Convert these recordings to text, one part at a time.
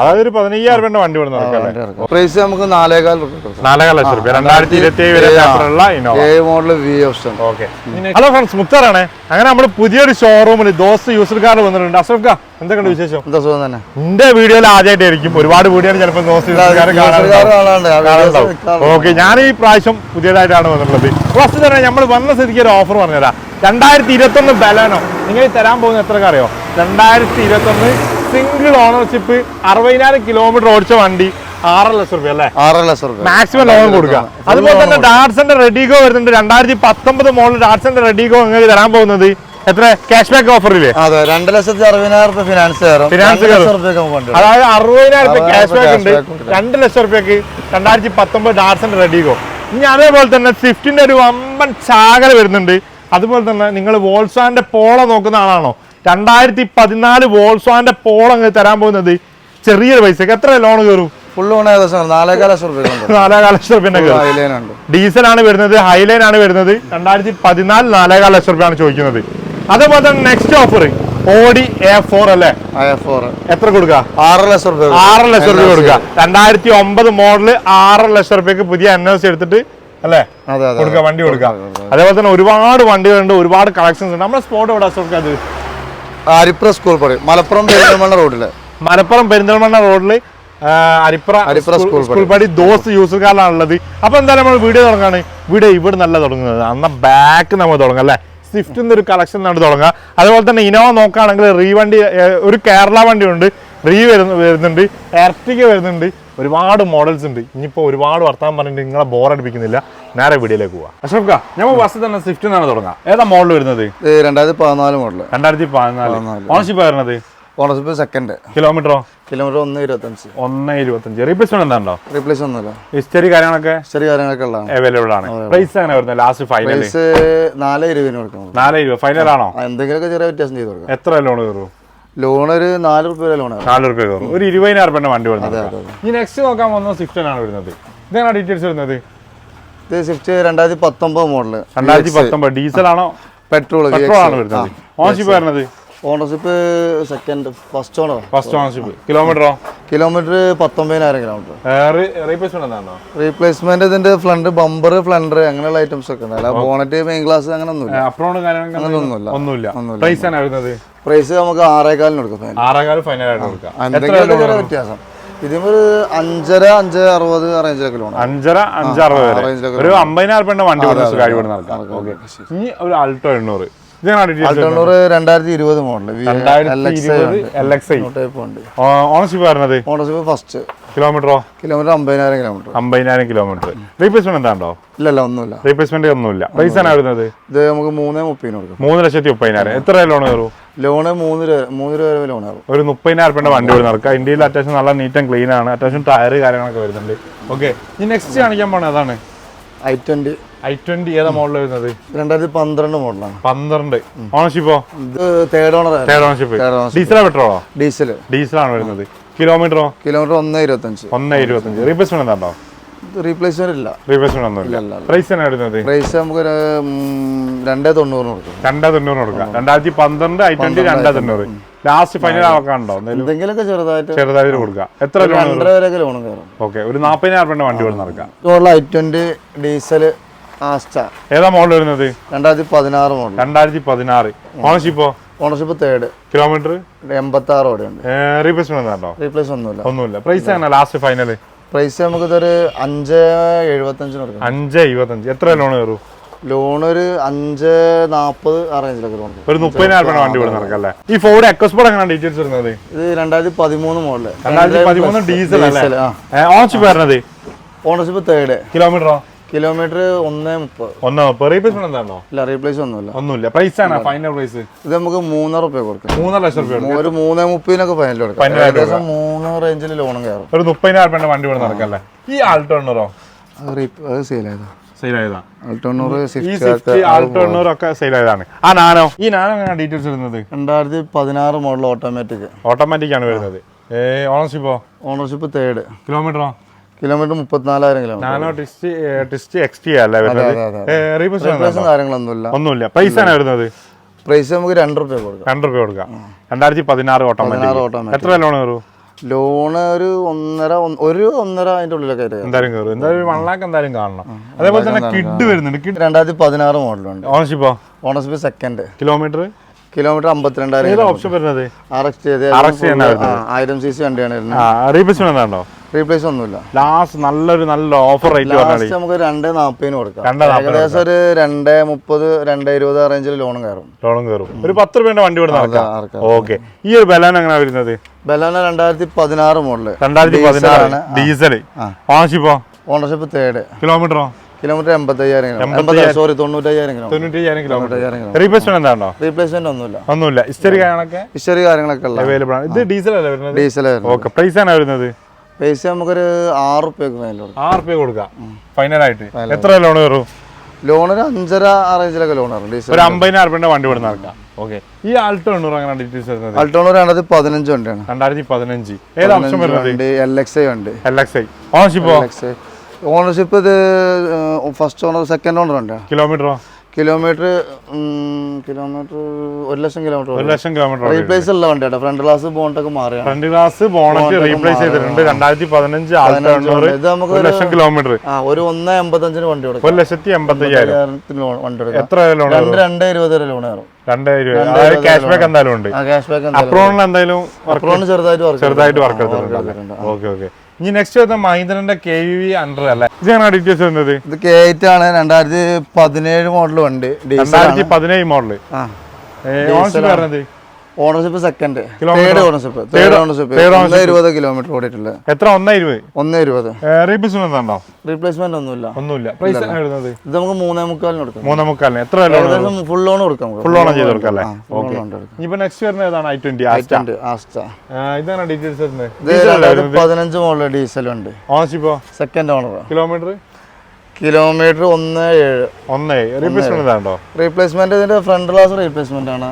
അതായത് ഒരു പതിനയ്യായിരം രൂപ വണ്ടി ഇവിടെ പ്രൈസ് നമുക്ക് നാലേകാൽ നാലേകാൽ നാലര ലക്ഷം രൂപ. രണ്ടായിരത്തി ഇരുപത്തി ഏഴ് വരെ model V option okay. Hello friends മുക്താറാണ് അങ്ങനെ നമ്മൾ പുതിയൊരു ഷോറൂമിൽ ദോസ് യൂസർ കാർ വന്നിട്ടുണ്ട്. അസഫ് അശോക എന്തൊക്കെയുണ്ട് വിശേഷം? എന്താ സുഖം തന്നെ? എന്റെ വീഡിയോയിൽ ആദ്യമായിട്ടായിരിക്കും ഒരുപാട് വീഡിയോ ചിലപ്പോൾ ദോസ് ഓക്കെ ഞാൻ ഈ പ്രാവശ്യം പുതിയതായിട്ടാണ് വന്നിട്ടുള്ളത്. ഫസ്റ്റ് തന്നെ നമ്മൾ വന്ന സ്ഥിതിക്ക് ഒരു ഓഫർ പറഞ്ഞുതരാം. രണ്ടായിരത്തി ഇരുപത്തൊന്ന് ബലാനോ. നിങ്ങൾ തരാൻ പോകുന്ന എത്ര അറിയോ? രണ്ടായിരത്തി ഇരുപത്തി ഒന്ന് സിംഗിൾ ഓണർഷിപ്പ് അറുപതിനായിരം കിലോമീറ്റർ ഓടിച്ച വണ്ടി ആറര ലക്ഷം രൂപ അല്ലേ? ആറര ലക്ഷം രൂപ മാക്സിമം ലോൺ കൊടുക്കുക. അതുപോലെ തന്നെ ഡാർസന്റെ റെഡിഗോ വരുന്നുണ്ട്. രണ്ടായിരത്തി പത്തൊമ്പത് മോഡൽ ഡാർസന്റെ റെഡിഗോ നിങ്ങൾക്ക് തരാൻ പോകുന്നത്. എത്ര? ക്യാഷ് ബാക്ക് ഓഫറില്ലേ അതെ രണ്ട് ലക്ഷത്തി അറുപതിനായിരം റുപ്യ ഫിനാൻസ് ഫിനാൻസ് അതായത് അറുപതിനായിരം രൂപ ക്യാഷ് ബാക്ക് ഉണ്ട്. രണ്ട് ലക്ഷം രൂപയ്ക്ക് രണ്ടായിരത്തി പത്തൊമ്പത് ഡാർസന്റെ റെഡിഗോ ഇനി അതേപോലെ തന്നെ സ്വിഫ്റ്റിന്റെ ഒരു വമ്പൻ ചാകര വരുന്നുണ്ട്. അതുപോലെ തന്നെ നിങ്ങൾ വോൾസാന്റെ പോള നോക്കുന്ന ആളാണോ? രണ്ടായിരത്തി പതിനാല് വോൾസ്വാന്റെ പോൾ അങ്ങ് തരാൻ പോകുന്നത് ചെറിയൊരു പൈസക്ക്. എത്ര ലോൺ കയറും? ഫുൾ ഏകദേശം നാലേകാൽ ലക്ഷം റുപ്യ ലക്ഷം ഡീസൽ ആണ് വരുന്നത് ഹൈലൈൻ ആണ് വരുന്നത്. രണ്ടായിരത്തി പതിനാല് നാലേകാൽ ലക്ഷം രൂപയാണ് ചോദിക്കുന്നത്. അതേപോലെ തന്നെ next offer Audi A four അല്ലേ? എത്ര കൊടുക്കുക ആറ് ലക്ഷം റുപ്യ ആറ് ലക്ഷം റുപ്യ കൊടുക്കുക രണ്ടായിരത്തി ഒമ്പത് മോഡൽ ആറ് ലക്ഷം റുപ്യക്ക് പുതിയ എൻ എസ് എടുത്തിട്ട് അല്ലേ? കൊടുക്കുക വണ്ടി കൊടുക്കുക അതേപോലെ തന്നെ ഒരുപാട് വണ്ടികളുണ്ട് ഒരുപാട് കളക്ഷൻസ് ഉണ്ട്. നമ്മുടെ സ്പോട്ട് എവിടെ അത്? അരിപ്ര സ്കൂൾ പറയും. മലപ്പുറം പെരിന്തൽമണ്ണ റോഡിൽ മലപ്പുറം പെരിന്തൽമണ്ണ റോഡിൽ അരിപ്ര അരിപ്ര സ്കൂൾ സ്കൂൾ പടി ദോസ് യൂസർ കാറിലാണ് ഉള്ളത് അപ്പൊ എന്തായാലും നമ്മൾ വീഡിയോ തുടങ്ങാണ് വീഡിയോ ഇവിടെ നല്ല തുടങ്ങുന്നത്. അന്ന ബാക്ക് നമ്മൾ തുടങ്ങാം അല്ലേ? സ്വിഫ്റ്റ് ഒരു കളക്ഷൻ ആണ് തുടങ്ങുക. അതുപോലെ തന്നെ ഇനോവ നോക്കുകയാണെങ്കിൽ റീ വണ്ടി ഒരു കേരള വണ്ടി ഉണ്ട് റീ വരുന്നുണ്ട്. എർട്ടിക വരുന്നുണ്ട്. ഒരുപാട് മോഡൽസ് ഉണ്ട്. ഇനിയിപ്പോൾ ഒരുപാട് വർത്താൻ പറഞ്ഞിട്ട് നിങ്ങളെ ബോർ അടിപ്പിക്കുന്നില്ല. നേരെ വീഡിയോയിലേക്ക് പോവാം. അശോക ഞാൻ ബസ് തന്നെ സ്വിഫ്റ്റ് നിന്നാണ് തുടങ്ങാം. ഏതാ മോഡൽ വരുന്നത്? രണ്ടായിരത്തി പതിനാല് മോഡൽ രണ്ടായിരത്തി പതിനാല്. ഓണർഷിപ്പ് വരുന്നത്? ഓണർഷിപ്പ് സെക്കൻഡ് കിലോമീറ്ററോ കിലോമീറ്റർ ഒന്ന് ഇരുപത്തഞ്ച്. ഒന്ന് ഇരുപത്തഞ്ച്. റീപ്ലേസ്മെന്റ് എന്താണോ റീപ്ലേസ് ഒന്നുമില്ല. ഹിസ്റ്ററി കാര്യങ്ങളൊക്കെ? ഹിസ്റ്ററി കാര്യങ്ങളൊക്കെ ഉള്ളതാണ്. അവൈലബിൾ ആണ്. പ്രൈസ് എങ്ങനെ വരുന്നത് ലാസ്റ്റ് ഫൈനൽ പ്രൈസ് നാല് ഇരുപതിന് കൊടുക്കണം. നാല് ഇരുപത്. ഫൈനൽ ആണോ? എന്തെങ്കിലുമൊക്കെ ചെറിയ വ്യത്യാസം ചെയ്ത് കൊടുക്കാം. എത്ര ലോൺ കയറും? ലോൺ ഒരു നാല് റുപ്യ നാല് റുപ്യ കയറും ഒരു ഇരുപതിനായിരം രൂപ വണ്ടി വരുന്നത് ഈ നെക്സ്റ്റ് നോക്കാൻ വന്ന സ്വിഫ്റ്റ് ആണ് വരുന്നത്. ഇതാണ് ഡീറ്റെയിൽസ് വരുന്നത്? ഇത് സ്വിഫ്റ്റ് രണ്ടായിരത്തി പത്തൊമ്പത് മോഡൽ രണ്ടായിരത്തി പത്തൊമ്പത്. ഡീസൽ ആണോ? പെട്രോൾ പെട്രോൾ ആണ് വരുന്നത്. ഓൺഷിപ്പ് വരുന്നത് ownership second first owner first ownership കിലോമീറ്ററോ kilometre പത്തൊമ്പതിനായിരം കിലോമീറ്റർ റീപ്ലേസ്മെന്റ് ഇതിന്റെ ഫ്ലണ്ട് ബമ്പർ ഫ്ലണ്ടർ അങ്ങനെയുള്ള ഐറ്റംസ് ഒക്കെ ഉണ്ട്. അല്ല ബോണറ്റ് മെയിൻ ഗ്ലാസ് അങ്ങനെ ഒന്നുമില്ല. പ്രൈസ് നമുക്ക് ആറേകാലിന് കൊടുക്കും ചെറിയ വ്യത്യാസം. ഇതിനൊരു അഞ്ചര അഞ്ച് അറുപത് റേഞ്ചിലൊക്കെ ലോൺ അഞ്ചര വരെ. range ഒരു അമ്പതിനായിരം രൂപ വണ്ടി ഓക്കെ ഇനി ഒരു ആൾട്ടോ എണ്ണൂറ്. തൊണ്ണൂറ് രണ്ടായിരത്തി ഇരുപത് മോഡൽ ഓണർഷിപ്പ് വരുന്നത് ഓണർഷിപ്പ് ഫസ്റ്റ് കിലോമീറ്ററോ? കിലോമീറ്റർ അമ്പതിനായിരം കിലോമീറ്റർ. അമ്പതിനായിരം കിലോമീറ്റർ. റീപ്ലേസ്മെന്റ് എന്താണ്ടോ ഇല്ലല്ല ഒന്നുമില്ല. റീപ്ലേസ്മെന്റ് ഒന്നുമില്ല. ആണ് വരുന്നത്? ഇത് നമുക്ക് മൂന്നേ മുപ്പതിന് കൊടുക്കും. മൂന്ന് ലക്ഷത്തി മുപ്പതിനായിരം. എത്ര ലോൺ കയറും? ലോണ് മൂന്ന് മൂന്ന് രൂപ വരെ ലോൺ ഒരു മുപ്പതിനായിരം രൂപ വണ്ടി ഇവിടെ നടക്കുക. ഇന്ത്യയിൽ അത്യാവശ്യം നല്ല നീറ്റ് ആൻഡ് ക്ലീൻ ആണ്. അത്യാവശ്യം ടയർ കാര്യങ്ങളൊക്കെ വരുന്നുണ്ട്. ഓക്കെ ഈ നെക്സ്റ്റ് കാണിക്കാൻ പോണേ അതാണ്. ഐ ട്വന്റി ഐ ട്വന്റി ഏതാ മോഡൽ വരുന്നത്? രണ്ടായിരത്തി പന്ത്രണ്ട് മോഡലാണ് പന്ത്രണ്ട്. ഓണർഷിപ്പോ ഇത് തേർഡ് ഓണർ തേർഡ് ഓണർഷിപ്പ് ഡീസലാ പെട്രോളോ ഡീസൽ ഡീസലാണ് വരുന്നത്. കിലോമീറ്ററോ കിലോമീറ്റർ ഒന്നേ ഇരുപത്തഞ്ച്. ഒന്ന് ഇരുപത്തഞ്ച്. റീപ്ലേസ്മെന്റ് എന്താണോ? റീപ്ലേസ്മെന്റ് ഇല്ല. റീപ്ലേസ്മെന്റ് ഒന്നുമില്ല. ഇല്ല, പ്രൈസ് തന്നെ വരുന്നത്? പ്രൈസ് നമുക്ക് രണ്ടേ തൊണ്ണൂറിന് കൊടുക്കും. രണ്ടാ തൊണ്ണൂറ് കൊടുക്കാം. രണ്ടായിരത്തി പന്ത്രണ്ട് ഐ ട്വന്റി രണ്ടാ തൊണ്ണൂറ്. ലാസ്റ്റ് ഫൈനൽ ആക്കാനുണ്ടോ എന്തെങ്കിലും എന്തെങ്കിലുമൊക്കെ ചെറുതായിട്ട് ചെറുതായിട്ട് എത്ര ലോൺ രണ്ടര വരെയൊക്കെ ലോൺ കയറും. ഓക്കെ ഒരു നാൽപ്പതിനായിരം രൂപ വണ്ടി ഇവിടെ നടക്കാം. ഐ ട്വന്റി ഡീസൽ ഏതാ മോഡൽ വരുന്നത്? രണ്ടായിരത്തി പതിനാറ് മോഡൽ രണ്ടായിരത്തി പതിനാറ്. ഓണർഷിപ്പോ ഓണർഷിപ്പ് തേർഡ് കിലോമീറ്റർ എൺപത്തി ആറ് റീപ്ലേസ്മെന്റ് റീപ്ലേസ് ഒന്നുമില്ല. ഒന്നുമില്ല. പ്രൈസ് ആണ് ലാസ്റ്റ് ഫൈനൽ പ്രൈസ് നമുക്ക് ഇതൊരു അഞ്ച് എഴുപത്തഞ്ചിന് അഞ്ച് എഴുപത്തഞ്ച്. എത്ര ലോൺ കയറും? ലോൺ ഒരു അഞ്ച് നാപ്പത് ആ റേഞ്ചിലൊക്കെ ലോൺ ഒരു മുപ്പതിനായിരം രൂപ വണ്ടി ഇവിടെ നടക്കല്ലേ ഈ ഫോർഡ് എക്സ്പോർട്ട് എങ്ങനെ ഡീറ്റെയിൽസ് വരുന്നത്? ഇത് രണ്ടായിരത്തി പതിമൂന്ന് മോഡൽ രണ്ടായിരത്തി പതിമൂന്ന് ഡീസൽ ഓണർഷിപ്പ് വരുന്നത്? ഓണർഷിപ്പ് തേർഡ് കിലോമീറ്ററോ കിലോമീറ്റർ ഒന്നേ മുപ്പത്. ഒന്നോ റീപ്ലേസ്മെന്റ് എന്താണോ ഇല്ല റീപ്ലേസ് ഒന്നുമില്ല. ഒന്നുമില്ല. പ്രൈസ് ആണ്? ഫൈനൽ പ്രൈസ് ഇത് നമുക്ക് മൂന്നര റുപ്യ കൊടുക്കാം. മൂന്നര ലക്ഷം റുപ്യ. ഒരു മൂന്നേ മുപ്പതിനൊക്കെ ഫൈനൽ കൊടുക്കാം. ഏകദേശം മൂന്ന് റേഞ്ചിൽ ലോണും കയറും. ഒരു മുപ്പതിനായിരം രൂപ വണ്ടി ഇവിടെ നടക്കല്ലേ? ഈ ആൾട്ടോ എണ്ണൂറോ അത് സെയിലായതാ രണ്ടായിരത്തി പതിനാറ് മോഡൽ ഓട്ടോമാറ്റിക് ഓട്ടോമാറ്റിക് ആണ് വരുന്നത്. ഓണർഷിപ്പ് ഓണർഷിപ്പോ ഓണർഷിപ്പ് തേർഡ് കിലോമീറ്ററോ kilometre മുപ്പത്തിനാലായിരം kilometre. Nano twist twist X T അല്ലേ വരുന്നത്? അതെ, അതെ, കാര്യങ്ങളൊന്നുമില്ല. ഒന്നുമില്ല. പ്രൈസ് ആണ് വരുന്നത്? പ്രൈസ് നമുക്ക് രണ്ട് രൂപ കൊടുക്കാം. രണ്ട് രൂപ കൊടുക്കാം. രണ്ടായിരത്തി പതിനാറ് ഓട്ടോമാറ്റിക്. എത്ര ലോൺ കയറും? ലോണ് ഒരു ഒന്നര ഒന്ന്- ഒരു ഒന്നര അതിന്റെ ഉള്ളിലൊക്കെ. എന്തായാലും കയറും. എന്തായാലും വൺ ലാക്ക് എന്തായാലും കാണണം. അതേപോലെ തന്നെ കിഡ് വരുന്നുണ്ട്. കിഡ് രണ്ടായിരത്തി പതിനാറ് മോഡലുണ്ട്. ഓണർഷിപ്പോ ഓണർഷിപ്പ് സെക്കൻഡ് കിലോമീറ്റർ കിലോമീറ്റർ അമ്പത്തിരണ്ടായിരം ഓപ്ഷൻ വരുന്നത്? ആയിരം സി സി വണ്ടിയാണ് റീപ്ലേസ്മെന്റ് എന്താണോ? റീപ്ലേസ് ഒന്നുമില്ല. ലാസ്റ്റ് നല്ലൊരു നല്ല ഓഫർ റേറ്റ് ലാസ്റ്റ് നമുക്ക് രണ്ട് നാൽപ്പതിന് കൊടുക്കാം. ഏകദേശം ഒരു രണ്ട് മുപ്പത് രണ്ട് ഇരുപത് റേഞ്ചിൽ ലോണും കയറും. ലോണും കയറും. ഒരു പത്ത് രൂപയുടെ വണ്ടി ഇവിടെ നടക്കാം. ഓക്കെ ഈ ഒരു ബലാൻ എങ്ങനെയാ വരുന്നത്? ബലാന രണ്ടായിരത്തി പതിനാറ്. മോഡൽ രണ്ടായിരത്തി പതിനാറ് ഡീസൽ. ഓണർഷിപ്പോ ഓണർഷിപ്പ് തേർഡ് കിലോമീറ്ററോ കിലോമീറ്റർ എൺപത്തയ്യായിരം സോറി തൊണ്ണൂറ്റയ്യായിരം കിലോമീറ്റർ റീപ്ലേസ്മെന്റ് എന്താണോ? റീപ്ലേസ്മെന്റ് ഒന്നുമില്ല. ഒന്നുമില്ല. ഹിസ്റ്ററി കാര്യങ്ങളൊക്കെ? ഹിസ്റ്ററി കാര്യങ്ങളൊക്കെ അവൈലബിൾ ആണ്. ഇത് ഡീസൽ അല്ലേ വരുന്നത്? ഡീസൽ ഓക്കെ പ്രൈസ് ആണ് വരുന്നത്? പൈസ നമുക്കൊരു ആറ് റുപ്യക്ക് ഫൈനൽ കൊടുക്കാം. ആറ് രൂപ കൊടുക്കാം. ഫൈനൽ ആയിട്ട്. എത്ര ലോൺ കയറും? ലോൺ ഒരു അഞ്ചര ആ റേഞ്ചിലൊക്കെ ലോൺ ഒരു അമ്പതിനായിരം രൂപയുടെ വണ്ടി ഇവിടെ നടക്കാം ഓക്കെ ഈ ആൾട്ടോ എണ്ണൂറ് അങ്ങനെ ഡീറ്റെയിൽസ് വരുന്നത്? അൾട്ടോൺ രണ്ടായിരത്തി പതിനഞ്ച് വണ്ടിയാണ്. രണ്ടായിരത്തി പതിനഞ്ച്. ഏത് ഓപ്ഷൻ വരുന്നത്? വണ്ടി എൽ എക്സ് ഐ ഉണ്ട് എൽ എക്സ് ഐ ഓണർഷിപ്പോ എൽ ഓണർഷിപ്പ് ഇത് ഫസ്റ്റ് ഓണർ സെക്കൻഡ് ഓണർ ഉണ്ട്? കിലോമീറ്ററോ കിലോമീറ്റർ കിലോമീറ്റർ ഒരു ലക്ഷം കിലോമീറ്റർ ഒരു ലക്ഷം കിലോമീറ്റർ റീപ്ലേസ് ഉള്ള വണ്ടിയാണ് ഫ്രണ്ട് ഗ്ലാസ് ബോണ്ടൊക്കെ മാറിയ ഫ്രണ്ട് ഗ്ലാസ് ബോണറ്റ് റീപ്ലേസ് ചെയ്തിട്ടുണ്ട്. രണ്ടായിരത്തി പതിനഞ്ച് ഇത് നമുക്ക് ഒരു ലക്ഷം കിലോമീറ്റർ ആ ഒരു ഒന്ന് എൺപത്തഞ്ചിന് വണ്ടി കൊടുക്കും. ഒരു ലക്ഷത്തി എൺപത്തി അയ്യായിരം അയ്യായിരത്തിന് ലോൺ വണ്ടി കൊടുക്കും എത്ര ലോൺ രണ്ട് രണ്ട് ഇരുപത് വരെ ലോൺ കയറും രണ്ടായിരം രൂപ അതായത് ക്യാഷ് ബാക്ക് എന്തായാലും ഉണ്ട്. ക്യാഷ് ബാക്ക് അപ്രോണിൽ എന്തായാലും അപ്രോണ് ചെറുതായിട്ട് വർക്ക് ചെറുതായിട്ട് വർക്ക് എടുത്തിട്ടുണ്ട്. Okay okay. ഇനി നെക്സ്റ്റ് വരുന്ന മഹീന്ദ്രന്റെ കെ വി അണ്ടർ അല്ലേ? ഇതാണ് ഡീറ്റെയിൽസ് വരുന്നത്. ഇത് കെ എയ്റ്റ് ആണ്. രണ്ടായിരത്തി പതിനേഴ് മോഡൽ വണ്ടി. രണ്ടായിരത്തി പതിനേഴ് വരുന്നത് ownership second. Third ownership third ownership ഒന്ന് ഇരുപത് കിലോമീറ്റർ ഓടിയിട്ടുള്ളത് എത്ര? ഒന്നേ ഇരുപത്. ഒന്നേ ഇരുപത്. റീപ്ലേസ്മെന്റ് ഉണ്ടോ? റീപ്ലേസ്മെന്റ് ഒന്നുമില്ല. ഒന്നുമില്ല. പ്രൈസ് ഇത് നമുക്ക് മൂന്നേ മുക്കാലിന് കൊടുക്കാം. മൂന്നേ മുക്കാലിന് എത്ര ലോൺ ഫുൾ ലോൺ കൊടുക്കാം. ഫുൾ ഓൺ ചെയ്ത് കൊടുക്കാം അല്ലേ? ഓക്കെ. ഇനിയിപ്പോ നെക്സ്റ്റ് വരുന്നത് ഏതാണ്? ഐ ട്വന്റി ആസ്റ്റ ആസ്റ്റ ഇതാണ് ഡീറ്റെയിൽസ് പതിനഞ്ച് മോഡൽ ഡീസൽ ഉണ്ട്. ഓണർഷിപ്പോ സെക്കൻഡ് ഓണർ കിലോമീറ്റർ കിലോമീറ്റർ ഒന്ന് ഏഴ്. ഒന്ന് റീപ്ലേസ്മെന്റ് ഇതാണ്ടോ റീപ്ലേസ്മെന്റ് ഇതിന്റെ ഫ്രണ്ട് ഗ്ലാസ് റീപ്ലേസ്മെന്റ് ആണ്.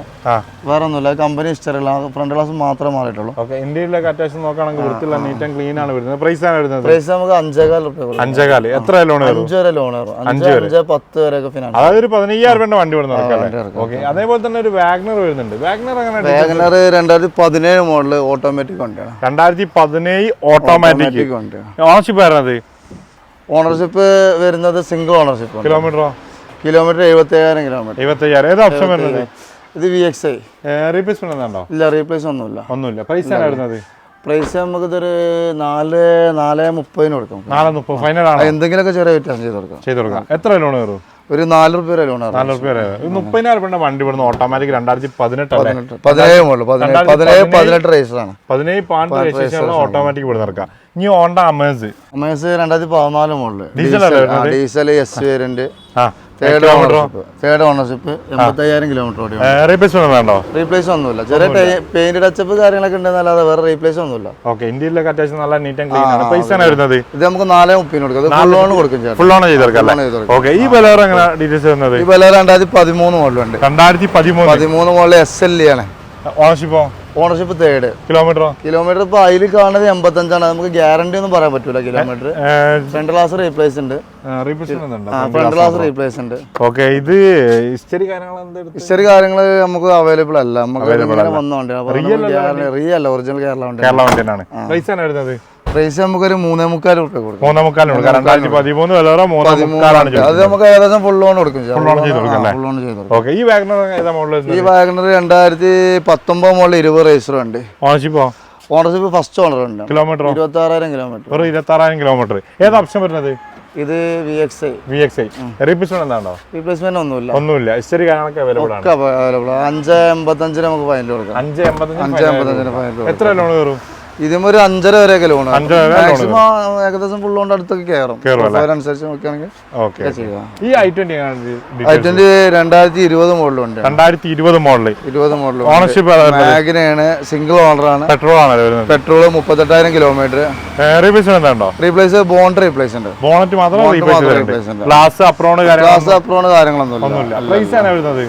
വേറെ ഒന്നുമില്ല. കമ്പനി ഇഷ്ടമല്ല ഫ്രണ്ട് ഗ്ലാസ് മാത്രം മാറിയിട്ടുള്ളൂ. ഓക്കെ ഇന്ത്യയിലൊക്കെ അത്യാവശ്യം നോക്കുകയാണെങ്കിൽ വൃത്തിയുള്ള നീറ്റ് ആൻഡ് ക്ലീൻ ആണ് വരുന്നത്. പ്രൈസ് ആണ് വരുന്നത്? പ്രൈസ് നമുക്ക് അഞ്ചേകാൽ റുപ്യ അഞ്ചേകാൽ. എത്ര ലോൺ വരും? അഞ്ച് വരെ. ലോൺ അഞ്ച് അഞ്ച് പത്ത് വരെയൊക്കെ ഫിനാൻസ് അതായത് ഒരു പതിനയ്യായിരം രൂപ വണ്ടി വരുന്നത് ഓക്കെ അതേപോലെ തന്നെ ഒരു വാഗ്നർ വരുന്നുണ്ട്. വാഗ്നർ അങ്ങനെ വാഗ്നർ രണ്ടായിരത്തി പതിനേഴ് മോഡൽ ഓട്ടോമാറ്റിക് വണ്ടിയാണ്. രണ്ടായിരത്തി പതിനേഴ് ഓട്ടോമാറ്റിക് ഓണർഷിപ്പ് വരുന്നത് ഓണർഷിപ്പ് വരുന്നത് സിംഗിൾ ഓണർഷിപ്പ് കിലോമീറ്ററോ കിലോമീറ്റർ എഴുപത്തി ഏഴായിരം കിലോമീറ്റർ എഴുപത്തയ്യായിരം ഏത് ഓപ്ഷൻ വരുന്നത്? ഇത് വി എക്സ് ഐ റീപ്ലേസ്മെന്റ് ഉണ്ടോ? ഇല്ല റീപ്ലേസ് ഒന്നുമില്ല. ഒന്നുമില്ല. പ്രൈസ് വരുന്നത്? പ്രൈസ് നമുക്ക് ഇതൊരു നാല് നാല് മുപ്പതിന് കൊടുക്കും. നാളെ മുപ്പത്. ഫൈനൽ എന്തെങ്കിലുമൊക്കെ ചെറിയ വ്യത്യാസം ചെയ്ത് കൊടുക്കാം. ചെയ്ത് കൊടുക്കാം. എത്ര ലോൺ കയറും? ഒരു നാല് റുപ്യ ലോൺ നാല് റുപ്യ മുപ്പതിനായിരം രൂപയുടെ വണ്ടി ഇവിടുന്ന് ഓട്ടോമാറ്റിക് രണ്ടായിരത്തി പതിനെട്ട്. പതിനേഴ് പതിനേഴ് പതിനെട്ട് റേസറാണ് പതിനേഴ് പാണ്ട് രജിസ്ട്രേഷനുള്ള ഓട്ടോമാറ്റിക് ഇവിടെ ഇറക്കാം. ഇനി ഓണ്ട അമേസ് അമേസ് രണ്ടായിരത്തി പതിനാല് model. Diesel diesel S variant ആ. തേർഡ് ഓണർഷിപ്പ് തേർഡ് ഓണർഷിപ്പ് എൺപത്തയ്യായിരം കിലോമീറ്റർ ഓടി റീപ്ലേസ്മെന്റ് വേണ്ടോ? റീപ്ലേസ് ഒന്നുമില്ല. ചെറിയ പെയിന്റ് ടച്ചപ്പ് കാര്യങ്ങളൊക്കെ ഉണ്ടെന്നല്ലാതെ വേറെ റീപ്ലേസ് ഒന്നുമില്ല. ഓക്കെ ഇന്ത്യയിലൊക്കെ അത്യാവശ്യം നല്ല നീറ്റ് ആൻഡ് ക്ലീൻ ആണ്. പൈസ വരുന്നത്? ഇത് നമുക്ക് നാല് മുപ്പതിന് കൊടുക്കാം. ഫുൾ ലോൺ കൊടുക്കും ഫുൾ ഓൺ ചെയ്ത് കൊടുക്കാം Full അല്ലേ? on ചെയ്ത് കൊടുക്കാം. ഓക്കെ ഈ ബലേറോ എങ്ങനെ ഡീറ്റെയിൽസ് വരുന്നത്? ഈ വില രണ്ടായിരത്തി പതിമൂന്ന് മോഡലുണ്ട് രണ്ടായിരത്തി പതിമൂന്ന്. പതിമൂന്ന് മോഡൽ എസ് എൽ ആണ്. ഓണർഷിപ്പോ ഓണർഷിപ്പ് തേർഡ് കിലോമീറ്ററോ കിലോമീറ്റർ ഇപ്പൊ അതിൽ കാണുന്നത് എൺപത്തഞ്ചാണ്. നമുക്ക് ഗ്യാരണ്ടി ഒന്നും പറയാൻ പറ്റൂല. കിലോമീറ്റർ ഫ്രണ്ട് ഗ്ലാസ് റീപ്ലേസ് ഉണ്ട്. ഫ്രണ്ട് ഗ്ലാസ് റീപ്ലേസ് ഉണ്ട്? ഓക്കെ ഇത് ഹിസ്റ്ററി ഹിസ്റ്ററി കാര്യങ്ങൾ നമുക്ക് അവൈലബിൾ അല്ല. നമുക്ക് വന്നോണ്ട്. റിയൽ അല്ല ഒറിജിനൽ കേരള ഉണ്ട് കേരള വണ്ടി തന്നെയാണ് പ്രൈസ് ആണ് വരുന്നത് പ്രൈസ് നമുക്ക് ഒരു മൂന്നേ മുക്കാൽ റുപ്യ കൊടുക്കും മൂന്നേ മുക്കാലിന് കൊടുക്കാം രണ്ടായിരത്തി പതിമൂന്ന് ബലേറോ മൂന്നേ മുക്കാലാണ് അത് നമുക്ക് ഏകദേശം ഫുൾ ലോൺ കൊടുക്കും? ഫുൾ ലോൺ ചെയ്ത് കൊടുക്കും ഈ വാഗണർ ഈ വാഗണർ രണ്ടായിരത്തി പത്തൊമ്പത് മോഡൽ ഇരുപത് റേസറും ഉണ്ട് ഓണർഷിപ്പോ ഓണർഷിപ്പ് ഫസ്റ്റ് ഓണർ ഉണ്ട് കിലോമീറ്റർ ഇരുപത്തി ആറായിരം കിലോമീറ്റർ ഒരു ഇരുപത്താറായിരം കിലോമീറ്റർ ഏത് ഓപ്ഷൻ വരുന്നത്? ഇത് V X I V X I replacement എന്താണോ? റീപ്ലേസ്മെന്റ് ഒന്നുമില്ല. ഒന്നുമില്ല. ഹിസ്റ്ററി കണക്ക് അവൈലബിൾ ആണ്. അവൈലബിൾ അഞ്ച് എൺപത്തഞ്ചിന് നമുക്ക് ഫൈനൽ കൊടുക്കാം. അഞ്ച് എൺപത്തഞ്ച് അഞ്ച് എൺപത്തഞ്ചിന് ഫൈനൽ എത്ര ലോൺ കയറും? ഇതിന് ഒരു അഞ്ചര വരെയൊക്കെ ലോൺ വരെ loan മാക്സിമം ഏകദേശം ഫുൾ ലോണിന്റെ അടുത്തൊക്കെ കയറും. അതിനനുസരിച്ച് അനുസരിച്ച് നോക്കുകയാണെങ്കിൽ ഓക്കെ ചെയ്യാം. ഈ ഐ ട്വന്റി രണ്ടായിരത്തി ഇരുപത് മോഡലുണ്ട്. രണ്ടായിരത്തി ഇരുപത് മോഡൽ ഇരുപത് മോഡൽ ഓണർഷിപ്പ് മാഗിനാണ് സിംഗിൾ ഓണറാണ് പെട്രോൾ ആണ് പെട്രോൾ മുപ്പത്തെട്ടായിരം കിലോമീറ്റർ റീപ്ലേസ്മെന്റ് ഉണ്ടോ? റീപ്ലേസ് ബോണ്ട് റീപ്ലേസ് ഉണ്ട് ബോണറ്റ് മാത്രം റീപ്ലേസ് ഉണ്ട്. ഗ്ലാസ് അപ്രോണ് ക്ലാസ് അപ്രോണ് കാര്യങ്ങളൊന്നുമില്ല. ഒന്നുമില്ല. പ്രൈസ് ആണ് വരുന്നത്?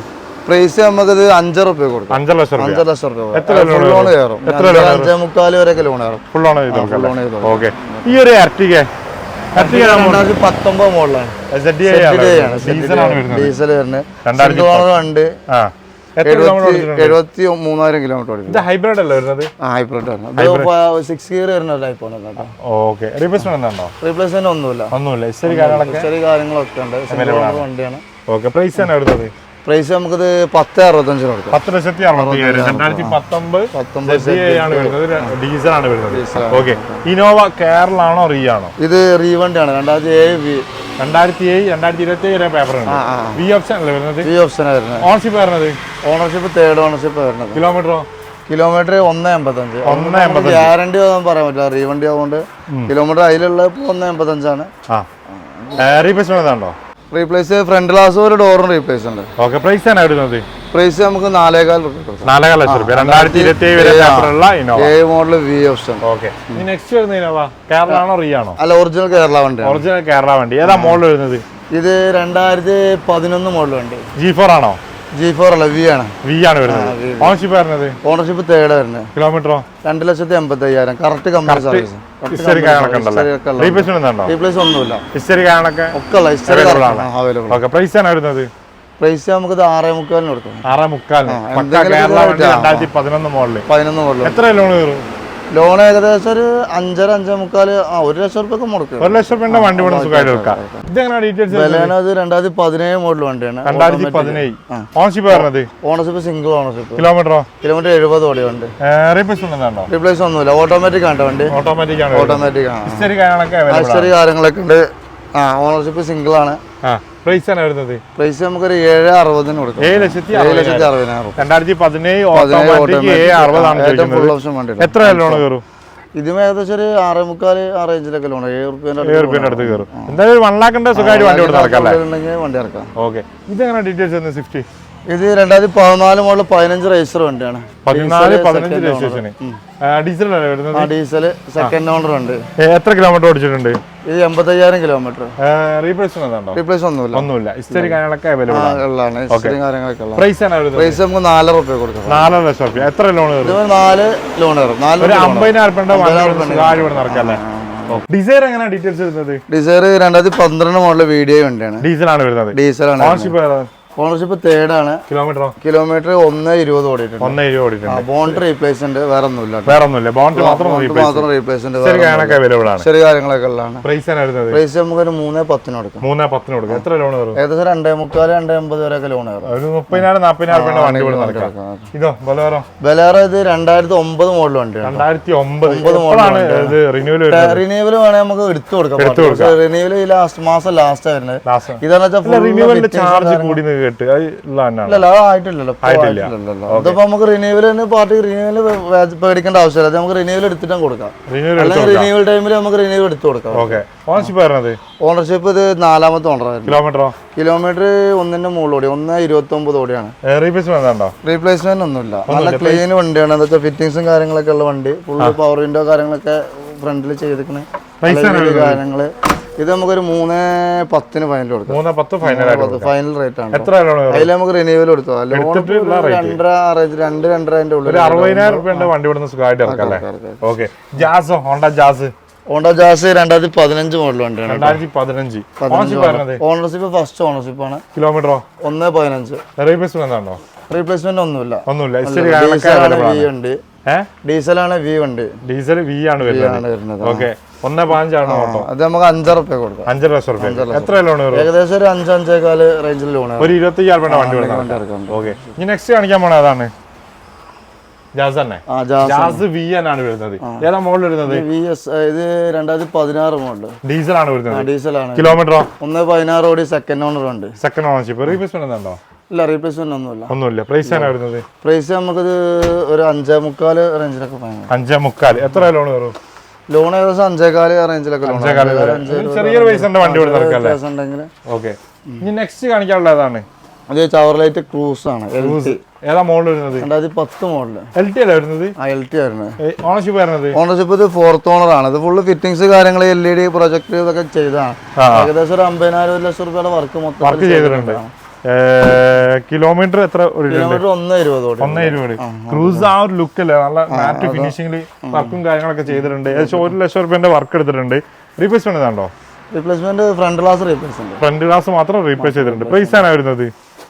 പ്രൈസ് നമുക്കത് അഞ്ചര റുപ്യ കൊടുക്കാം. അഞ്ചര ലക്ഷം അഞ്ചര ലക്ഷം രൂപ എത്ര ഫുൾ loan ലോൺ കയറും. എത്ര അഞ്ച് മുക്കാൽ വരെയൊക്കെ ലോൺ കയറും. ഫുൾ ഫുൾ ലോൺ ചെയ്ത്. ഓക്കെ ഈ ഒരു എർട്ടിക രണ്ടായിരത്തി പത്തൊമ്പത് മോഡലാണ്. ഡീസൽ ആണ് വരുന്നത്? എഴുപത്തി മൂന്നായിരം കിലോമീറ്റർ ഹൈബ്രിഡ് അല്ലേ വരുന്നത്? ഹൈബ്രിഡ് ആണ്. സിക്സ് ഗിയർ വരുന്ന ടൈപ്പ് കേട്ടോ. ഓക്കെ റീപ്ലേസ്മെന്റ് ഉണ്ടോ റീപ്ലേസ്മെന്റ് ഒന്നുമില്ല. ഒന്നുമില്ല. ഇസ്റ്ററി കാര്യങ്ങളൊക്കെ ഉണ്ട്. വണ്ടിയാണ്. ഓക്കെ പ്രൈസ് തന്നെ വരുന്നത് പ്രൈസ് നമുക്കിത് പത്ത് അറുപത്തഞ്ചിന് കൊടുക്കാം. പത്ത് ലക്ഷത്തി രണ്ടായിരത്തി പത്തൊമ്പത് വരുന്നത്. ഓക്കെ ഇനോവ കേരള ആണോ. റീ ആണോ? ഇത് റീവണ്ടിയാണ് രണ്ടായിരത്തി ഏഴ് രണ്ടായിരത്തി ഏഴ് രണ്ടായിരത്തി ഇരുപത്തി ഏഴ് ആ വി ഓപ്ഷൻ അല്ലേ വരുന്നത്? വി ഓപ്ഷൻ വരുന്നത്. ഓണർഷിപ്പ് വരുന്നത്? ഓണർഷിപ്പ് തേർഡ് ഓണർഷിപ്പ് വരുന്നത്. കിലോമീറ്ററോ കിലോമീറ്റർ ഒന്ന് എൺപത്തഞ്ച്. ഒന്ന്. ഗ്യാരണ്ടി ഒന്നും പറയാൻ പറ്റില്ല. റീവണ്ടി ആവുകൊണ്ട് കിലോമീറ്റർ അതിലുള്ള ഒന്ന് എൺപത്തഞ്ചാണ്. ആ. റീപ്ലേസ്മെന്റ് ഉണ്ടോ റീപ്ലേസ് ഫ്രണ്ട് ഗ്ലാസ് ഒരു ഡോറും റീപ്ലേസ് ഉണ്ട് ഓക്കെ പ്രൈസ് ആണ് വരുന്നത് പ്രൈസ് നമുക്ക് നാലേകാൽ റുപ്യ നാലര ലക്ഷം രൂപ രണ്ടായിരത്തി ഇരുപത്തി ഏഴ് വരെ പേപ്പറുള്ള ഇനോവ ഏഴ് മോഡൽ വി ഓപ്ഷൻ ഓക്കെ ഇനി നെക്സ്റ്റ് വരുന്ന ഇനോവ കേരള ആണോ റീ ആണോ അല്ല ഒറിജിനൽ കേരള വണ്ടി ഒറിജിനൽ കേരള വണ്ടി. ഏതാ മോഡൽ വരുന്നത്? ഇത് രണ്ടായിരത്തി പതിനൊന്ന് മോഡൽ വണ്ടി. ജി ഫോർ ആണോ? ജി ഫോർ അല്ല വി ആണ്. വി ആണ് വരുന്നത്. ഓൺഷിപ്പ് വരുന്നത് ഓണർഷിപ്പ് തേർഡ് വരുന്നത് കിലോമീറ്ററോ രണ്ട് ലക്ഷത്തി എൺപത്തി അയ്യായിരം കറക്റ്റ് കമ്പനി സർവീസ് റീപ്ലേസ് ഒന്നുമില്ല. ഹിസ്റ്ററി കാണൊക്കെ ഒക്കെ ഉള്ള ഹിസ്റ്ററി അവൈലബിൾ ഓക്കെ പ്രൈസ് ആണ്. വരുന്നത്? പ്രൈസ് നമുക്ക് ആറേ മുക്കാലിന് കൊടുക്കാം. ആറേ മുക്കാലിന്. പതിനൊന്ന് മോഡൽ. പതിനൊന്ന് മോഡൽ എത്ര ലോൺ കയറും ലോൺ ഏകദേശം ഒരു അഞ്ചര അഞ്ചേ മുക്കാൽ ആ ഒരു ലക്ഷം റുപ്യൊക്കെ മുടക്കും. ഒരു ലക്ഷം രൂപ വണ്ടി ഡീറ്റെയിൽസ് രണ്ടായിരത്തി പതിനേഴ് മോഡൽ വണ്ടിയാണ്. രണ്ടായിരത്തി പതിനേഴ്. ഓണർഷിപ്പ് വരുന്നത് ഓണർഷിപ്പ് സിംഗിൾ ഓണർഷിപ്പ് കിലോമീറ്ററോ കിലോമീറ്റർ എഴുപത് റീപ്ലേസ്മെന്റ് എന്താണോ റീപ്ലേസ് ഒന്നുമില്ല. ഓട്ടോമാറ്റിക് ആണ് വണ്ടി. ഓട്ടോമാറ്റിക് ആണ്. ഓട്ടോമാറ്റിക് ആണ്. കാര്യങ്ങളൊക്കെ ഉണ്ട്. ആ ഓണർഷിപ്പ് സിംഗിൾ ആണ്. ആ. പ്രൈസ് ആണ് വരുന്നത്. പ്രൈസ് നമുക്കൊരു ഏഴ് അറുപതിന് കൊടുക്കാം. ഏഴ് ലക്ഷത്തി ഏഴ് അറുപതിനായിരം ലക്ഷത്തി അറുപതിനായിരം രണ്ടായിരത്തി പതിനേഴ് പതിനേഴ് ഓട്ടോമാറ്റിക് ഏഴ് അറുപതാണ് ഫുൾ ചോദിക്കുന്നത്. ഓപ്ഷൻ വണ്ടി എത്ര ലോൺ കയറും? ഇതും ഏകദേശം ഒരു ആറേ മുക്കാൽ ആ റേഞ്ചിലൊക്കെ ലോൺ ഏഴ് റുപ്യന്റെ അടുത്ത് കയറും. എന്തായാലും ഒരു വൺ ലാഖിന്റെ സുഖമായിട്ട് വണ്ടി ഇറക്കാം ഓക്കെ ഇതെങ്ങനെ ഡീറ്റെയിൽസ് സ്വിഫ്റ്റ് ഇത് രണ്ടായിരത്തി പതിനാല് മുതൽ പതിനഞ്ച് റേസർ വണ്ടിയാണ്. പതിനാല് പതിനഞ്ച് രജിസ്ട്രേഷന് ഡീസൽ ഡീസൽ സെക്കൻഡ് ഓണർ ഉണ്ട്. എത്ര കിലോമീറ്റർ ഓടിച്ചിട്ടുണ്ട്? ഇത് എൺപത്തയ്യായിരം കിലോമീറ്റർ റീപ്ലേസ് ഒന്നുമില്ല. ഒന്നുമില്ല. ഹിസ്റ്ററി കാര്യങ്ങളൊക്കെ അവൈലബിൾ ആ, ആണ്. ഉള്ളതാണ്. ഹിസ്റ്ററിയും കാര്യങ്ങളൊക്കെ പ്രൈസ് നമുക്ക് നാലര റുപ്യ കൊടുക്കാം. നാലര ലക്ഷം റുപ്യ എത്ര ലോൺ നാല് ലോൺ അമ്പതിനായിരം ഡിസൈർ എങ്ങനെയാണ് ഡീറ്റെയിൽസ് വരുന്നത്? ഡിസൈർ രണ്ടായിരത്തി പന്ത്രണ്ട് മോഡൽ വീഡിയോ വണ്ടിയാണ്. ഡീസൽ ആണ് വരുന്നത്. ഡീസലാണ് ഓൺഷിപ്പ് ഓണർഷിപ്പ് തേർഡ് ആണ്. കിലോമീറ്ററോ? കിലോമീറ്റർ ഒന്ന് ഇരുപത് ഓടിയിട്ടുണ്ട്. ഒന്ന് എഴുപത് ഓടിയിട്ടുണ്ട്. ബോണ്ട് റീപ്ലേസ്മെന്റ് വേറെ ഒന്നുമില്ല വേറെ ഒന്നുമില്ല ബോണ്ട് മാത്രം റീപ്ലേസ്മെന്റ് കാര്യങ്ങളൊക്കെ ആണ്. ചെറിയ കാര്യങ്ങളൊക്കെ ഉള്ളതാണ്. പ്രൈസ് നമുക്കൊരു മൂന്ന് പത്തിന് കൊടുക്കാം. മൂന്ന് പത്തിന് കൊടുക്കും. എത്ര ലോൺ വരും? ഏകദേശം രണ്ടേ മുക്കാൽ രണ്ടേ എൺപത് വരെയൊക്കെ ലോൺ ഒരു മുപ്പതിനായിരം വണ്ടി ഇതോ ബലോറോ ബലേറ ഇത് രണ്ടായിരത്തി ഒമ്പത് മോഡൽ വണ്ടിയാണ് രണ്ടായിരത്തി ഒമ്പത് റിന്യൂവൽ റിന്യൂവൽ നമുക്ക് എടുത്തു കൊടുക്കാം. റിന്യൂവൽ ഈ ലാസ്റ്റ് മാസം ലാസ്റ്റ് വരുന്നത് ഇതാണെന്ന് വെച്ചാൽ ചാർജ് കൂടി കേട്ട് അത് ഉള്ള തന്നെയാണ് ആയിട്ടില്ലല്ലോ. ഇപ്പൊ ആയിട്ടില്ലല്ലോ. ഇതിപ്പോ നമുക്ക് റിന്യൂവൽ തന്നെ പാർട്ടി റിന്യൂവൽ പേടിക്കേണ്ട ആവശ്യമില്ല. അത് നമുക്ക് റിന്യൂവൽ എടുത്തിട്ടും കൊടുക്കാം. റിന്യൂവൽ അല്ലെങ്കിൽ റിന്യൂവൽ ടൈമിൽ നമുക്ക് റിന്യൂവൽ എടുത്തു കൊടുക്കാം. ഓക്കെ. ഓണർഷിപ്പ് വരുന്നത് ഓണർഷിപ്പ് ഇത് നാലാമത്തെ ഓണറായിരുന്നു കിലോമീറ്ററോ കിലോമീറ്റർ ഒന്നിന്റെ മുകളിൽ ഓടി ഒന്ന് ഇരുപത്തി ഒമ്പത് ഓടിയാണ് റീപ്ലേസ്മെന്റ് ഒന്നുമില്ല. നല്ല ക്ലീൻ വണ്ടിയാണ്. എന്താ വെച്ചാൽ ഫിറ്റിങ്സും കാര്യങ്ങളൊക്കെ ഉള്ള വണ്ടി. ഫുള്ള് പവർ വിൻഡോ കാര്യങ്ങളൊക്കെ ഫ്രണ്ടിൽ ചെയ്തിരിക്കണേ. കാര്യങ്ങൾ ഇത് നമുക്കൊരു മൂന്ന് പത്തിന് ഫൈനൽ കൊടുക്കാം. മൂന്ന് പത്ത് ഫൈനൽ ഫൈനൽ റേറ്റ് ആണ് എത്ര അതിൽ നമുക്ക് റിന്യൂവൽ കൊടുത്തു. രണ്ടര റേഞ്ച് രണ്ട് രണ്ടര അതിന്റെ ഒരു ഉള്ളിൽ അറുപതിനായിരം റുപ്യന്റെ വണ്ടി ഇവിടുന്ന് സുഖമായിട്ട് ഇറക്കാം അല്ലേ? Okay. Jazz Honda Jazz. Honda Jazz രണ്ടായിരത്തി പതിനഞ്ച് മോഡൽ വണ്ടിയാണ് രണ്ടായിരത്തി പതിനഞ്ച് ഓണർഷിപ്പ് ഫസ്റ്റ് ഓണർഷിപ്പ് ആണ്. കിലോമീറ്ററോ ഒന്ന് പതിനഞ്ച്. റീപ്ലേസ്മെന്റ് റീപ്ലേസ്മെന്റ് ഒന്നുമില്ല. ഒന്നുമില്ല. ഉണ്ട് ഡീസലാണ് വി ഉണ്ട്. ഡീസൽ വി ആണ് വരുന്നത്. ഓക്കെ. ഒന്ന് പതിനഞ്ചാണ് ഓട്ടോ അത് നമുക്ക് അഞ്ചര റുപ്യ കൊടുക്കാം. അഞ്ചര ലക്ഷം റുപ്യ എത്ര ലോൺ ഏകദേശം ഒരു അഞ്ച് റേഞ്ചിൽ ലോൺ ഒരു ഇരുപത്തി അയ്യായിരം രൂപ വണ്ടി വണ്ടി ഓക്കെ. ഇനി നെക്സ്റ്റ് കാണിക്കാൻ പോണ അതാണ് ജാസ് തന്നെ. ജാസ് വി ആണ് വരുന്നത്. ഏതാ മോഡൽ വരുന്നത്? വി എസ് ഇത് രണ്ടായിരത്തി പതിനാറ് മോഡൽ ഡീസൽ ആണ് വരുന്നത് ആണ് കിലോമീറ്ററോ ഒന്ന് പതിനാറ് ഓടി സെക്കൻഡ് ഓണർ ഉണ്ട്. സെക്കൻഡ് ഓണർഷിപ്പ് റീപ്ലേസ്മെന്റ് ഉണ്ടോ? ഇല്ല റീപ്ലേസ്മെന്റ് ഒന്നുമില്ല. ഒന്നുമില്ല. പ്രൈസ് ആണ് വരുന്നത്? പ്രൈസ് നമുക്കത് ഒരു അഞ്ചേ മുക്കാൽ റേഞ്ചിലൊക്കെ പറയാം അഞ്ചേ മുക്കാൽ എത്ര ലോൺ വരും ലോൺ ഏകദേശം അഞ്ചേകാൽ റേഞ്ചിലൊക്കെ ചെറിയൊരു പൈസ വണ്ടി ഉണ്ടെങ്കിൽ. ഓക്കെ ഇനി നെക്സ്റ്റ് കാണിക്കാനുള്ള ഏതാണ്? അത് ചവർലൈറ്റ് ക്രൂസ് ആണ്. ഏതാ മോഡൽ വരുന്നത്? രണ്ടായിരത്തി പത്ത് മോഡൽ എൽ ടി അല്ല വരുന്നത്? ആ എൽ ടി ആയിരുന്നു. ഓണർഷിപ്പ് വരുന്നത് ഓണർഷിപ്പ് ഇത് ഫോർത്ത് ഓണർ ആണ്. ഇത് ഫുള്ള് ഫിറ്റിംഗ്സ് കാര്യങ്ങൾ എൽ ഇ ഡി പ്രൊജക്ട് ഇതൊക്കെ ചെയ്തതാണ്. ഏകദേശം ഒരു അമ്പതിനായിരം ലക്ഷം റുപ്യയുടെ വർക്ക് മൊത്തം വർക്ക് ചെയ്തിട്ടുണ്ട്. കിലോമീറ്റർ എത്ര ഒന്ന് ഇരുപത് ക്രൂസ് ആ. ഒരു ലുക്ക് അല്ലേ? നല്ല മാറ്റ് ഫിനിഷിംഗിൽ വർക്കും കാര്യങ്ങളൊക്കെ ചെയ്തിട്ടുണ്ട്. ഏകദേശം ഒരു ലക്ഷം റുപ്യന്റെ വർക്ക് എടുത്തിട്ടുണ്ട്. Replacement replacement front glass replacement front glass മാത്രം റീപ്ലേസ് ചെയ്തിട്ടുണ്ട്. പ്രൈസ് ആണ് വരുന്നത്?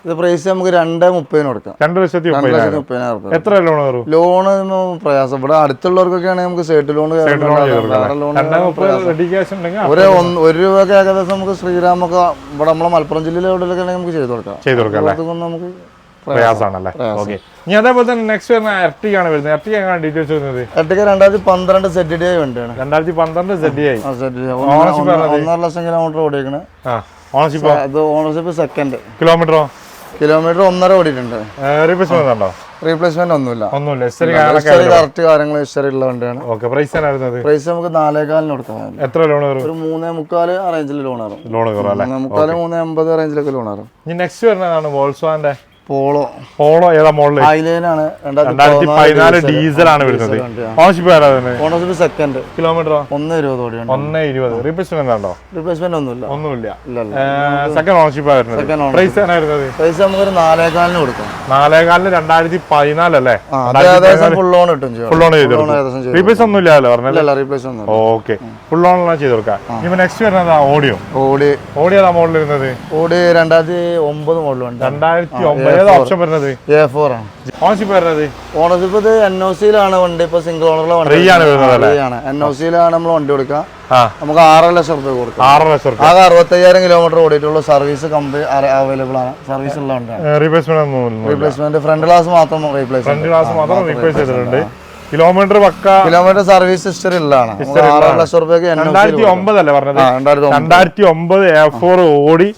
ഇത് പ്രൈസ് നമുക്ക് രണ്ട് മുപ്പതിന് കൊടുക്കാം. രണ്ട് ലക്ഷത്തി മുപ്പതിനായിരം. എത്ര ലോൺ കയറും ലോണ് പ്രയാസം. ഇവിടെ അടുത്തുള്ളവർക്കൊക്കെ ആണെങ്കിൽ നമുക്ക് സേട്ട് ലോൺ ലോൺ ഒരു ഒരു രൂപയൊക്കെ ഏകദേശം നമുക്ക് ശ്രീരാമൊക്കെ ഇവിടെ നമ്മളെ മലപ്പുറം ജില്ലയിലെ എവിടെയൊക്കെ നമുക്ക് ചെയ്തു കൊടുക്കാം. ചെയ്തു കൊടുക്കാം നമുക്ക് പ്രയാസാണല്ലേ ഓക്കെ ഇനി അതേപോലെ തന്നെ നെക്സ്റ്റ് വരുന്ന എർട്ടിക്കാണ് വരുന്നത്. എർട്ടിക്ക് എങ്ങനെ ഡീറ്റെയിൽസ് വരുന്നത്? എട്ടൊക്കെ രണ്ടായിരത്തി പന്ത്രണ്ട് സെറ്റ് ഡി വണ്ടിയാണ്. രണ്ടായിരത്തി പന്ത്രണ്ട് ആയി സെറ്റ് ഡി ഒന്നര ലക്ഷം കിലോമീറ്റർ ഓടിയേക്കണേ. ഓണർഷിപ്പ് അത് ഓണർഷിപ്പ് സെക്കൻഡ് കിലോമീറ്ററോ കിലോമീറ്റർ ഒന്നര ഓടിയിട്ടുണ്ട്. റീപ്ലേസ്മെന്റ് ഉണ്ടോ? റീപ്ലേസ്മെന്റ് ഒന്നുമില്ല. ഒന്നുമില്ല. കറക്റ്റ് കാര്യങ്ങൾ ഹിസ്റ്ററി ഉള്ള വണ്ടിയാണ്. ഓക്കെ പ്രൈസ് പ്രൈസ് നമുക്ക് നാലേകാലിന് കൊടുക്കാം എത്ര ലോൺ ഒരു മൂന്നേ മുക്കാൽ റേഞ്ചിൽ ലോൺ ആറും ലോൺ മൂന്നേ മുക്കാൽ മൂന്നേ അമ്പത് റേഞ്ചിലൊക്കെ ലോൺ ആറും നെക്സ്റ്റ് വരുന്നതാണ് വോൾസ്വാന്റെ പോളോ. പോളോ ഏതാ മോഡൽ ഹൈലൈനാണ്. രണ്ടായിരത്തി പതിനാല് ഡീസൽ ആണ് വരുന്നത്. ഓണർഷിപ്പ് ആരാ ഓണർഷിപ്പ് സെക്കൻഡ് കിലോമീറ്ററോ ഒന്ന് ഇരുപത് ഒന്ന് ഇരുപത്. റീപ്ലേസ്മെന്റ് ഉണ്ടോ റീപ്ലേസ്മെന്റ് ഒന്നുമില്ല. ഒന്നുമില്ല. Second ownership ownership. പ്രൈസ് വരുന്നത്? പൈസ നമുക്കൊരു നാലേകാലിന് കൊടുക്കാം. നാലേകാലിന് രണ്ടായിരത്തി പതിനാലല്ലേ ആ ഏകദേശം ഫുൾ ലോൺ കിട്ടും ഫുൾ ഓൺ ചെയ്ത് റീപ്ലേസ് ഒന്നും ഇല്ലല്ലോ പറഞ്ഞത്? റീപ്ലേസ് ഒന്നും ഓക്കെ ഫുൾ ഓൺ ചെയ്ത് കൊടുക്കാം. ഇപ്പൊ നെക്സ്റ്റ് വരുന്നത് ഓഡിയോ ഓഡിയോ ഏതാ മോഡൽ വരുന്നത് ഓഡിയോ രണ്ടായിരത്തി ഒമ്പത് മോഡലുണ്ട് രണ്ടായിരത്തി ഒമ്പത് ഓപ്ഷൻ വരുന്നത്? എ ഫോർ ആണ്. ഓണർഷിപ്പ് വരുന്നത്? ഓണർഷിപ്പ് ഇത് എൻ ഒ സിയിലാണ് വണ്ടി. ഇപ്പൊ സിംഗിൾ ഓണറുള്ള വണ്ടി ആണ് എൻ ഒ സിയിലാണ് നമ്മൾ വണ്ടി കൊടുക്കുക. നമുക്ക് ആറര ലക്ഷം റുപ്യ കൊടുക്കാം. ആറ് ലക്ഷം ആകെ അറുപത്തയ്യായിരം കിലോമീറ്റർ ഓടിയിട്ടുള്ള. സർവീസ് കമ്പനി അവൈലബിൾ ആണ്. സർവീസ് ഉള്ള വണ്ടിയാണ്. റീപ്ലേസ്മെന്റ് റീപ്ലേസ്മെന്റ് ഫ്രണ്ട് ഗ്ലാസ് മാത്രം റീപ്ലേസ് ഫ്രണ്ട് ഗ്ലാസ് മാത്രം റീപ്ലേസ് ചെയ്തിട്ടുണ്ട്. കിലോമീറ്റർ പക്ക കിലോമീറ്റർ സർവീസ് ഹിസ്റ്ററി ഉള്ളതാണ്. ആറര ലക്ഷം രൂപയ്ക്ക് രണ്ടായിരത്തി ഒമ്പതല്ലേ പറഞ്ഞത്? രണ്ടായിരത്തി ഒമ്പത്. എ ഫോർ ഓടി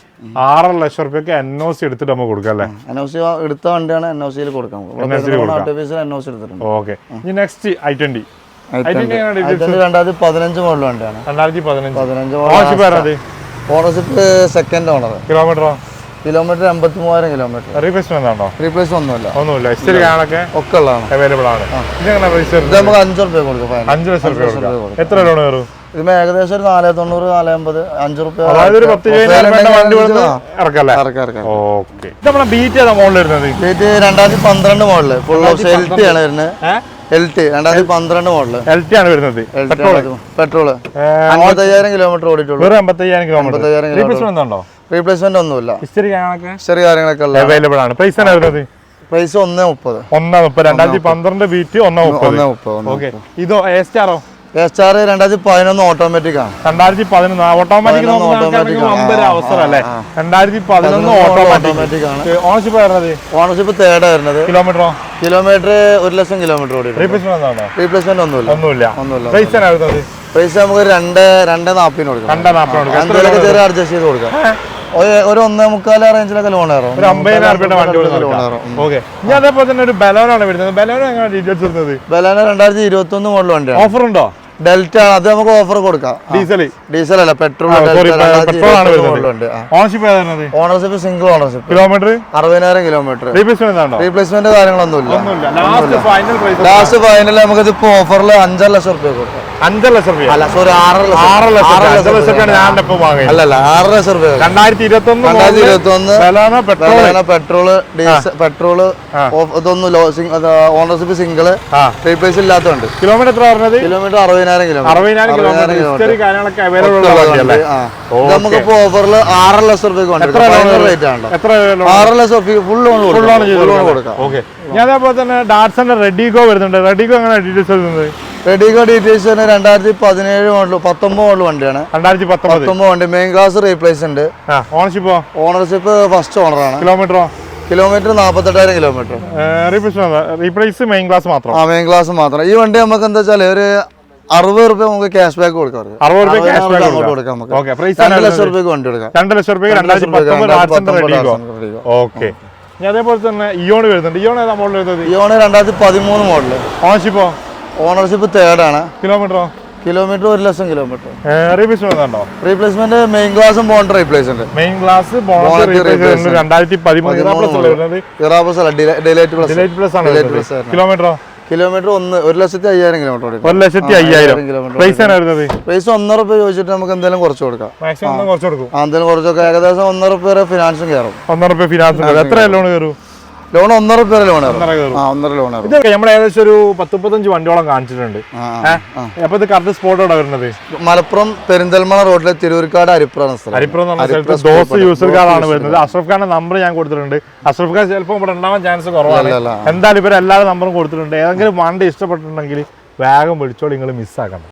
ആറര ലക്ഷം റുപ്യക്ക് എൻ ഒ സി എടുത്തിട്ട് നമുക്ക് കൊടുക്കാം അല്ലേ? എൻ ഒ സി എടുത്ത വണ്ടിയാണ് എൻ ഒ സിയിൽ കൊടുക്കാം. ആർട്ടിഫിഷ്യൽ എൻ ഒ സി എടുത്തിട്ടുണ്ട്. ഓക്കെ ഇനി നെക്സ്റ്റ് ഐ ട്വന്റി രണ്ടായിരത്തി പതിനഞ്ച് മോഡൽ വണ്ടിയാണ്. രണ്ടായിരത്തി പതിനഞ്ച്. പതിനഞ്ച് ഓണർഷിപ്പ് സെക്കൻഡ് ഓണർ കിലോമീറ്ററോ കിലോമീറ്റർ എൺപത്തി മൂവായിരം കിലോമീറ്റർ റീപ്ലേസ്മെന്റ് ആണോ റീപ്ലേസ് ഒന്നുമില്ല. ഒന്നുമില്ല. കാണൊക്കെ ഒക്കെ ഉള്ളതാണ്. അവൈലബിൾ ആണ്. ഇത് നമുക്ക് അഞ്ച് റുപ്യ കൊടുക്കാം. അഞ്ച് ലക്ഷം റുപ്യ എത്ര ലോൺ കയറും? ഇത് ഏകദേശം ഒരു നാല് തൊണ്ണൂറ് നാല് അമ്പത് അഞ്ചു റുപ്യ അതായത് ഒരു പത്ത് ഓക്കെ. ഇത് ബീറ്റ് ഏതാ മോഡൽ വരുന്നത്? ബീറ്റ് രണ്ടായിരത്തി പന്ത്രണ്ട് model. Full of L T ആണ് വരുന്നത്. എൽ ടി രണ്ടായിരത്തി പന്ത്രണ്ട് മോഡൽ. എൽ ടി ആണ് വരുന്നത്. പെട്രോൾ അമ്പത്തയ്യായിരം കിലോമീറ്റർ ഓടിയിട്ടുള്ളൂ. കിലോമീറ്റർ. ഉണ്ടോ? റീപ്ലേസ്മെന്റ് ഒന്നുമില്ല. ഹിസ്റ്ററി കാര്യങ്ങളൊക്കെ? അവൈലബിൾ ആണ്. പ്രൈസ് ആണ് വരുന്നത്? പ്രൈസ് ഒന്നേ മുപ്പത്. ഒന്നാ മുപ്പത്. രണ്ടായിരത്തി പന്ത്രണ്ട് ബീറ്റ് ഒന്നാ മുപ്പത്. ഇതോ എ സ്റ്റാറോ എസ് ആർ രണ്ടായിരത്തി പതിനൊന്ന് ഓട്ടോമാറ്റിക് ആണ് രണ്ടായിരത്തി പതിനൊന്ന്. ഓട്ടോമാറ്റിക്. അമ്പത് അവസരം അല്ലേ? രണ്ടായിരത്തി പതിനൊന്ന് ഓട്ടോമാറ്റിക് ആണ്. ഓണർഷിപ്പ് വരുന്നത്? ഓണർഷിപ്പ് തേർഡ് വരുന്നത്. കിലോമീറ്ററോ? കിലോമീറ്റർ ഒരു ലക്ഷം കിലോമീറ്റർ ഓടിയിട്ടുണ്ട് റീപ്ലേസ്മെന്റ് ഒന്നുമില്ല. ഒന്നുമില്ല. ഒന്നുമില്ല. പ്രൈസ് നമുക്ക് രണ്ട് രണ്ട് നാപ്പിന് കൊടുക്കാം. രണ്ട് നാപ്പിന് കൊടുക്കാം. ചെറിയ അഡ്ജസ്റ്റ് ചെയ്ത് കൊടുക്കാം. ഒരു- ഒന്നേ മുക്കാൽ റേഞ്ചിലൊക്കെ ലോൺ കയറും ഒരു അമ്പതിനായിരം വണ്ടി ലോൺ കൊടുക്കാം. കയറും ഓക്കെ. ഇനി അതേപോലെ തന്നെ ഒരു ബലോനാണ് വരുന്നത്. ബലോന എങ്ങനെ ഡീറ്റെയിൽസ് വരുന്നത് ബലാന രണ്ടായിരത്തി ഇരുപത്തി ഒന്ന് മോഡൽ വണ്ടിയാണ്. ഓഫർ ഉണ്ടോ? ഡെൽറ്റ അത് നമുക്ക് ഓഫർ കൊടുക്കാം. ഡീസൽ ഡീസൽ അല്ല petrol ownership ownership single ownership kilometre അറുപതിനായിരം കിലോമീറ്റർ റീപ്ലേസ്മെന്റ് കാര്യങ്ങളൊന്നുമില്ല. ലാസ്റ്റ് ഫൈനൽ നമുക്ക് ഇതിപ്പോ ഓഫറിൽ അഞ്ചര ലക്ഷം റുപ്യ കൊടുക്കാം. അഞ്ചര ലക്ഷം രൂപ അല്ല സോറി ആറര ലക്ഷം. അഞ്ചര ഞാൻ എന്റെ ഒപ്പം വാങ്ങിയത് അല്ലല്ല ആറര ലക്ഷം റുപ്യ രണ്ടായിരത്തി ഇരുപത്തി ഒന്ന് രണ്ടായിരത്തി ഇരുപത്തി ഒന്ന് പെട്രോൾ പെട്രോൾ ഇതൊന്നും ലോ ഓണർഷിപ്പ് സിംഗിൾ റീപ്ലേസ് ഇല്ലാത്തതുണ്ട്. കിലോമീറ്റർ എത്ര പറഞ്ഞത്? കിലോമീറ്റർ അറുപതിനായിരം കിലോമീറ്റർ. അറുപതിനായിരം നമുക്കിപ്പോ ഓഫറിൽ ആറര ലക്ഷം രൂപയ്ക്ക് റേറ്റ് ആണല്ലോ. ആറര lakh full loan full loan കൊടുക്കാം. കൊടുക്കാം. ഓക്കെ. ഞാൻ അതേപോലെ തന്നെ ഡാറ്റ്സന്റെ റെഡിഗോ വരുന്നുണ്ട്. റെഡിഗോ എങ്ങനെ ഡീറ്റെയിൽസ് വരുന്നത് റെഡിഗോ ഡീറ്റെയിൽസ് തന്നെ രണ്ടായിരത്തി പതിനേഴ് മോഡൽ പത്തൊമ്പത് മോഡൽ വണ്ടിയാണ്. രണ്ടായിരത്തി പത്തൊമ്പത്. വണ്ടി. മെയിൻ ക്ലാസ് റീപ്ലേസ് ഉണ്ട്. ഓണർഷിപ്പ് ഓണർഷിപ്പോ ഫസ്റ്റ് ഓണറാണ് കിലോമീറ്ററോ കിലോമീറ്റർ നാൽപ്പത്തെട്ടായിരം കിലോമീറ്റർ റീപ്ലേസ് മെയിൻ ക്ലാസ് മാത്രം. ആ മെയിൻ ക്ലാസ് മാത്രം. ഈ വണ്ടി നമുക്ക് എന്താ വെച്ചാൽ ഒരു അറുപത് റുപ്യ നമുക്ക് ക്യാഷ് ബാക്ക് കൊടുക്കാം. അറുപത് രൂപ ക്യാഷ് ബാക്ക് അങ്ങോട്ട് കൊടുക്കാം. നമുക്ക്. രണ്ട് ലക്ഷം റുപ്യക്ക് വണ്ടി കൊടുക്കാം. രണ്ട് ലക്ഷം റുപ്യ ഓക്കെ അതേപോലെ തന്നെ ഇയോൺ വരുന്നുണ്ട്. ഇയോൺ ഏതാ മോഡൽ വരുന്നത്? ഇയോണ് രണ്ടായിരത്തി പതിമൂന്ന് മോഡൽ ഓണർഷിപ്പോ ഓണർഷിപ്പ് തേർഡ് ആണ്. കിലോമീറ്ററോ കിലോമീറ്റർ ഒരു ലക്ഷം കിലോമീറ്റർ റീപ്ലേസ്മെന്റ് മെയിൻ ഗ്ലാസും ബോണ്ട് റീപ്ലേസ് ഉണ്ട് മെയിൻ ആണ്. കിലോമീറ്ററോ കിലോമീറ്റർ ഒന്ന് ഒരു ലക്ഷത്തി അയ്യായിരം കിലോമീറ്റർ ഒരു ലക്ഷത്തി അയ്യായിരം. കിലോമീറ്റർ പ്രൈസ് ഒന്നര രൂപ ചോദിച്ചിട്ട് നമുക്ക് എന്തെങ്കിലും കുറച്ച് കൊടുക്കാം. എന്തെങ്കിലും കുറച്ചൊക്കെ ഏകദേശം ഒന്നര രൂപ ഫിനാൻസും കയറും. ഒന്നര രൂപ ഫിനാൻസ് എത്ര ലോൺ കയറും? ലോൺ ഒന്നര പേര് ലോൺ ഒന്നര ആ ഒന്നര ലോൺ ഇത് നമ്മൾ ഏകദേശം ഒരു പത്ത് മുപ്പത്തഞ്ച് വണ്ടിയോളം കാണിച്ചിട്ടുണ്ട്. അപ്പൊ ഇത് കറക്റ്റ് സ്പോട്ട് എവിടെ വരുന്നത്? മലപ്പുറം പെരിന്തൽമണ റോഡിലെ തിരൂർക്കാട് അരിപ്രാണ് അരിപ്പുറം അരിപ്പുറം ദോസ് യൂസർ കാർഡാണ് വരുന്നത്. അഷ്റഫ് ഖാന്റെ നമ്പർ ഞാൻ കൊടുത്തിട്ടുണ്ട്. അഷ്റഫ് ഖാൻ ചിലപ്പോൾ ഇവിടെ ഉണ്ടാവാൻ ചാൻസ് കുറവാണ്. എന്തായാലും ഇവർ എല്ലാവരും നമ്പറും കൊടുത്തിട്ടുണ്ട്. ഏതെങ്കിലും വണ്ടി ഇഷ്ടപ്പെട്ടിട്ടുണ്ടെങ്കിൽ വേഗം വിളിച്ചോളി നിങ്ങൾ മിസ്സാക്കണം